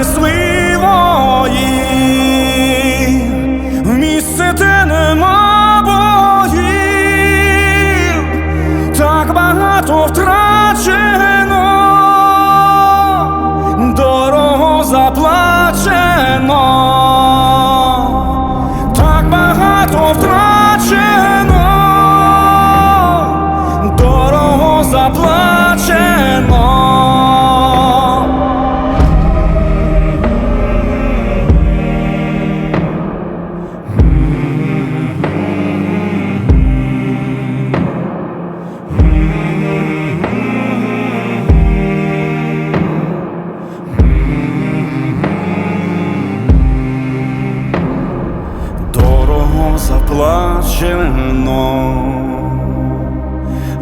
щитах несли вої, в місце, де нема боїв, так багато втрачено, дорого заплачено, заплачено.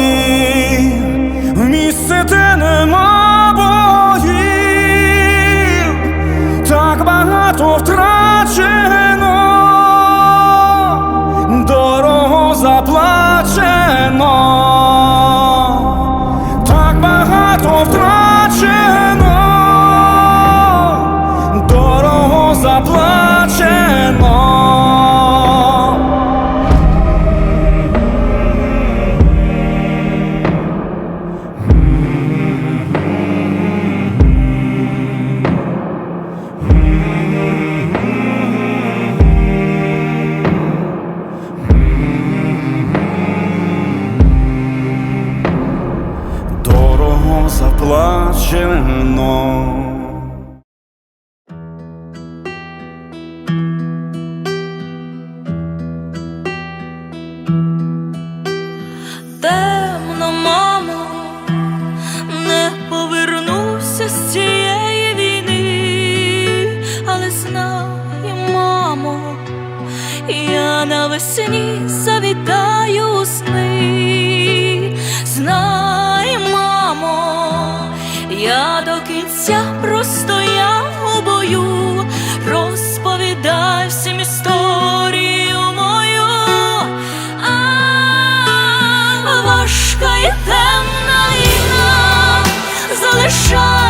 в місце, нема боїв, так багато втрачено, дорого заплачено, так багато втрачено, дорого заплачено. Я до кінця простояв у бою, розповідай всім історію мою, а, важка і темна війна залишай.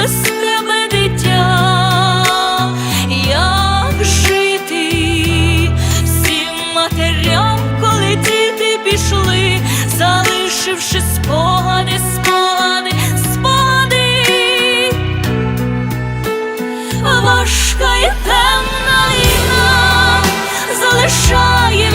безсмертне дитя, як жити всім матерям, коли діти пішли, залишивши спогади, спогади, спогади, важка і темна війна залишає.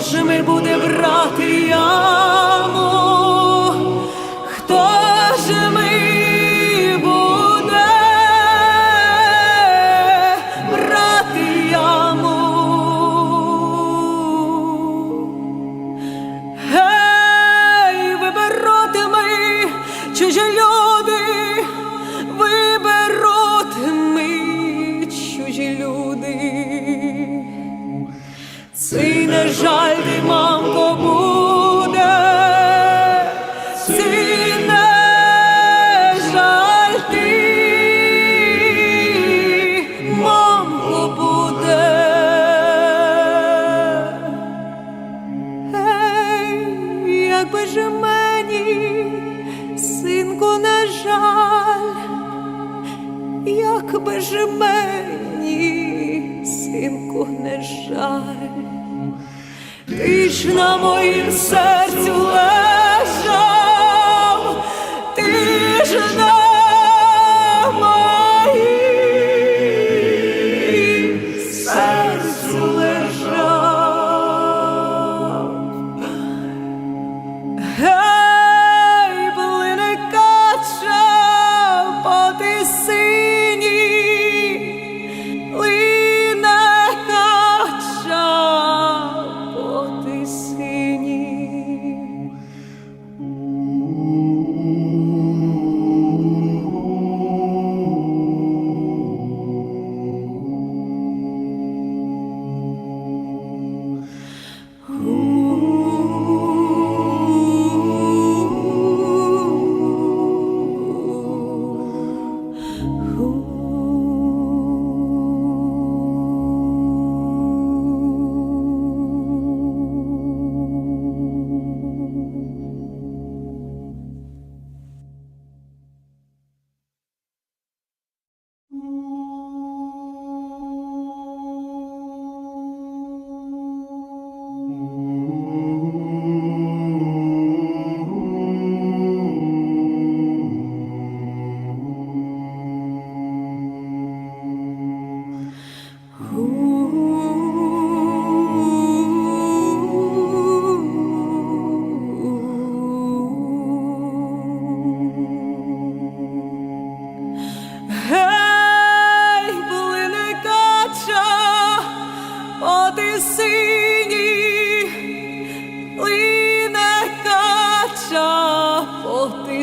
Ж ми буде брати я. Сине жаль, ти, мамко, будь. взимку не жаль, ти ж на моїм серцю лежиш.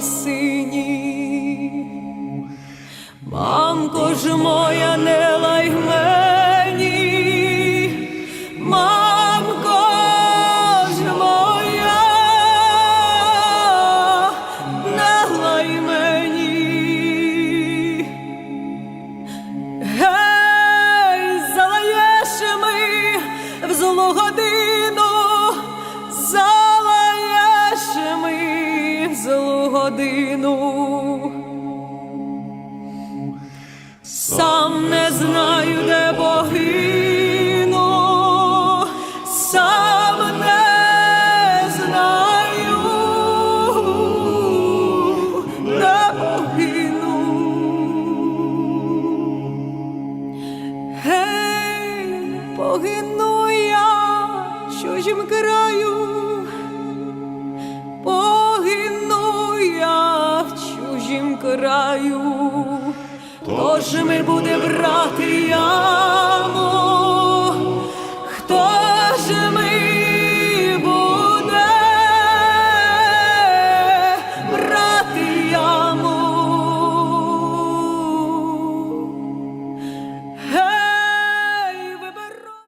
se годину. Сам не знаю, де погину, сам не знаю, де погину. Гей, погину я чужим краю. краю, тож ми буде брати яму.